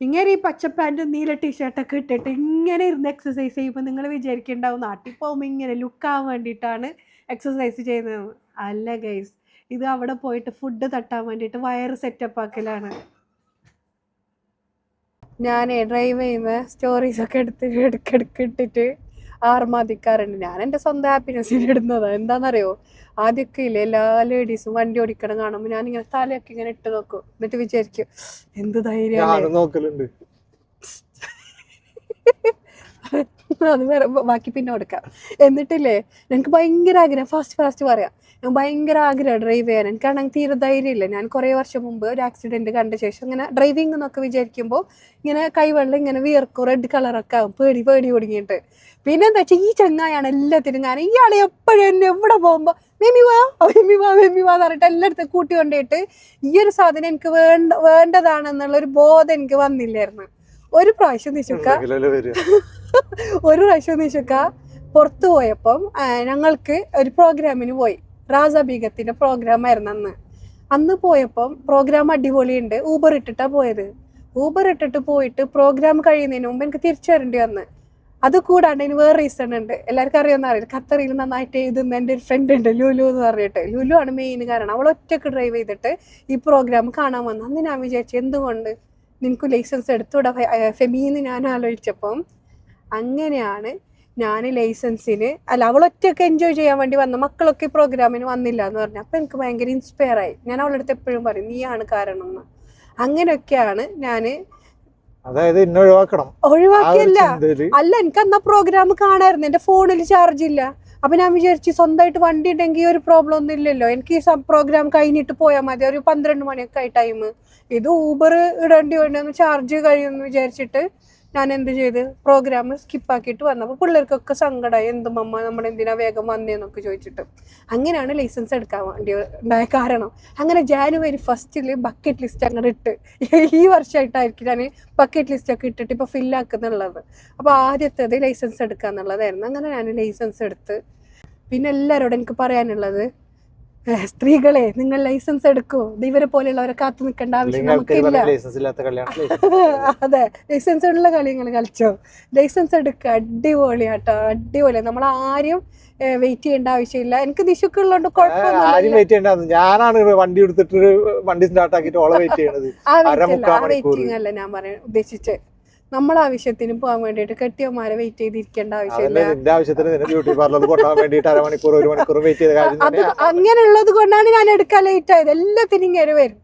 ഇങ്ങനെ ഈ പച്ച പാന്റും നീല ടീഷർട്ടൊക്കെ ഇട്ടിട്ട് ഇങ്ങനെ ഇരുന്ന് എക്സസൈസ് ചെയ്യുമ്പോൾ നിങ്ങൾ വിചാരിക്കുന്നുണ്ടാവും നാട്ടിൽ പോകുമ്പോൾ ഇങ്ങനെ ലുക്കാവാൻ വേണ്ടിയിട്ടാണ് എക്സസൈസ് ചെയ്യുന്നത്. അല്ല ഗൈസ് ഇത് അവിടെ പോയിട്ട് ഫുഡ് തട്ടാൻ വേണ്ടിയിട്ട് വയറ് സെറ്റപ്പ് ആക്കലാണ്. ഞാനേ ഡ്രൈവ് ചെയ്യുന്ന സ്റ്റോറീസൊക്കെ എടുത്ത് ഇടയ്ക്കിടയ്ക്ക് ഇട്ടിട്ട് ആർമാദിക്കാറുണ്ട്. ഞാൻ എന്റെ സ്വന്തം ഹാപ്പിനെസ്സിൽ ഇടുന്നതാണ് എന്താണെന്നറിയോ ആദ്യമൊക്കെ ഇല്ലേ എല്ലാ ലേഡീസും വണ്ടി ഓടിക്കണം കാണുമ്പോൾ ഞാൻ ഇങ്ങനെ തലയൊക്കെ ഇങ്ങനെ ഇട്ട് നോക്കും. എന്നിട്ട് വിചാരിക്കും എന്ത് ധൈര്യം നോക്കലുണ്ട്. അത് വേറെ ബാക്കി പിന്നെ കൊടുക്കാം. എന്നിട്ടില്ലേ എനിക്ക് ഭയങ്കര ആഗ്രഹം. ഫാസ്റ്റ് ഫാസ്റ്റ് പറയാം. ഞാൻ ഭയങ്കര ആഗ്രഹം ഡ്രൈവ് ചെയ്യാൻ. എനിക്കാണെങ്കിൽ തീരെ ധൈര്യമില്ല. ഞാൻ കുറേ വർഷം മുമ്പ് ഒരു ആക്സിഡന്റ് കണ്ട ശേഷം ഇങ്ങനെ ഡ്രൈവിംഗ് എന്നൊക്കെ വിചാരിക്കുമ്പോൾ ഇങ്ങനെ കൈവെള്ളം ഇങ്ങനെ വിയർക്കും. റെഡ് കളറൊക്കെ ആവും. പേടി പേടി തുടങ്ങിയിട്ട് പിന്നെ എന്താ വെച്ചാൽ ഈ ചങ്ങായാണ് എല്ലാത്തിനും ഞാൻ ഇയാൾ എപ്പോഴും എന്നെ എവിടെ പോകുമ്പോൾ മെമ്മി വാ മെമ്മി വാ മെമ്മി വാ എന്ന് പറഞ്ഞിട്ട് എല്ലായിടത്തും കൂട്ടി കൊണ്ടിട്ട് ഈ ഒരു സാധനം എനിക്ക് വേണ്ട വേണ്ടതാണെന്നുള്ളൊരു ബോധം എനിക്ക് വന്നില്ലായിരുന്നു. ഒരു പ്രാവശ്യം നിശുക്ക. ഒരു പ്രാവശ്യം നിശുക്ക പുറത്തു പോയപ്പം ഞങ്ങൾക്ക് ഒരു പ്രോഗ്രാമിന് പോയി. റാസ ബീഗത്തിന്റെ പ്രോഗ്രാം ആയിരുന്നു അന്ന്. അന്ന് പോയപ്പം പ്രോഗ്രാം അടിപൊളിയുണ്ട്. ഊബർ ഇട്ടിട്ടാ പോയത്. ഊബർ ഇട്ടിട്ട് പോയിട്ട് പ്രോഗ്രാം കഴിയുന്നതിന് മുമ്പ് എനിക്ക് തിരിച്ചു വരേണ്ടി വന്ന്. അത് കൂടാണ്ട് അതിന് വേറെ റീസൺ ഉണ്ട്. എല്ലാവർക്കും അറിയാമെന്ന് അറിയില്ല. ഖത്തറിൽ നന്നായിട്ട് എഴുതുന്ന എന്റെ ഒരു ഫ്രണ്ട് ഉണ്ട് ലുലു എന്ന് പറഞ്ഞിട്ട്. ലുലു ആണ് മെയിൻ കാരണം. അവൾ ഒറ്റയ്ക്ക് ഡ്രൈവ് ചെയ്തിട്ട് ഈ പ്രോഗ്രാം കാണാൻ വന്നു. അന്ന് ഞാൻ വിചാരിച്ചു എന്തുകൊണ്ട്? നിനക്ക് ലൈസൻസ് എടുത്തുകൂടാ ഫെമീന്ന് ഞാൻ ആലോചിച്ചപ്പം അങ്ങനെയാണ് ഞാൻ ലൈസൻസിന് അല്ല അവളൊറ്റയൊക്കെ എൻജോയ് ചെയ്യാൻ വേണ്ടി വന്ന മക്കളൊക്കെ പ്രോഗ്രാമിന് വന്നില്ല എന്ന് പറഞ്ഞു. അപ്പം എനിക്ക് ഭയങ്കര ഇൻസ്പയർ ആയി. ഞാൻ അവളുടെ അടുത്ത് എപ്പോഴും പറയും നീയാണ് കാരണം എന്ന് അങ്ങനെയൊക്കെയാണ് ഞാൻ അതായത് ഒഴിവാക്കണം. ഒഴിവാക്കിയല്ല. അല്ല എനിക്ക് അന്ന് പ്രോഗ്രാം കാണായിരുന്നു. എന്റെ ഫോണിൽ ചാർജ് ഇല്ല. അപ്പൊ ഞാൻ വിചാരിച്ചു സ്വന്തമായിട്ട് വണ്ടി ഉണ്ടെങ്കിൽ ഒരു പ്രോബ്ലം ഒന്നും ഇല്ലല്ലോ. എനിക്ക് ഈ പ്രോഗ്രാം കഴിഞ്ഞിട്ട് പോയാൽ മതി. ഒരു പന്ത്രണ്ട് മണിയൊക്കെ ആയി ടൈം ഇത് ഊബർ ഇടേണ്ടി വേണ്ടി ചാർജ് കഴിയുമെന്ന് വിചാരിച്ചിട്ട് ഞാൻ എന്ത് ചെയ്ത് പ്രോഗ്രാം സ്കിപ്പാക്കിയിട്ട് വന്നപ്പോൾ പിള്ളേർക്കൊക്കെ സങ്കടമായി എന്ത് മമ്മ നമ്മൾ എന്തിനാ വേഗം വന്നേന്നൊക്കെ ചോദിച്ചിട്ട്. അങ്ങനെയാണ് ലൈസൻസ് എടുക്കാൻ വേണ്ടി ഉണ്ടായ കാരണം. അങ്ങനെ ജാനുവരി ഫസ്റ്റിൽ ബക്കറ്റ് ലിസ്റ്റ് അങ്ങനെ ഇട്ട്. ഈ വർഷമായിട്ടായിരിക്കും ഞാൻ ബക്കറ്റ് ലിസ്റ്റ് ഒക്കെ ഇട്ടിട്ട് ഇപ്പോൾ ഫില്ലാക്കുന്നുള്ളത് അപ്പോൾ ആദ്യത്തേത് ലൈസൻസ് എടുക്കുക എന്നുള്ളതായിരുന്നു അങ്ങനെ ഞാൻ ലൈസൻസ് എടുത്ത്. പിന്നെ എല്ലാവരോടും എനിക്ക് പറയാനുള്ളത് സ്ത്രീകളെ നിങ്ങൾ ലൈസൻസ് എടുക്കൂ. ഇവരെ പോലെയുള്ളവരെ കാത്തു നിൽക്കേണ്ട ആവശ്യം നമുക്കില്ല. അതെ ലൈസൻസ് ഉള്ള കളി നിങ്ങൾ കളിച്ചോ. ലൈസൻസ് എടുക്കുക അടിപൊളിയാട്ടോ അടിപൊളി. നമ്മൾ ആരും വെയിറ്റ് ചെയ്യേണ്ട ആവശ്യമില്ല. എനിക്ക് വെയിറ്റ് ചെയ്യണ്ട ഞാനാണ് വണ്ടി എടുത്തിട്ട് വണ്ടി സ്റ്റാർട്ട് ആക്കിയിട്ട് വെയിറ്റ് ചെയ്യണത്. ആ. വെയിറ്റിംഗ് അല്ല ഞാൻ പറയാൻ ഉദ്ദേശിച്ചത് നമ്മൾ ആവശ്യത്തിന് പോകാൻ വേണ്ടിയിട്ട് കെട്ടിയന്മാരെ വെയിറ്റ് ചെയ്തിരിക്കേണ്ട ആവശ്യമില്ല. നിന്റെ ആവശ്യത്തിന് ബ്യൂട്ടി വേണ്ടിയിട്ട് അരമണിക്കൂർ ഒരു മണിക്കൂർ വെയിറ്റ് ചെയ്ത കാര്യം അത് അങ്ങനെയുള്ളത് കൊണ്ടാണ് ഞാൻ എടുക്കാൻ ലേറ്റ് ആയത്. എല്ലാത്തിനും കയറി വരും.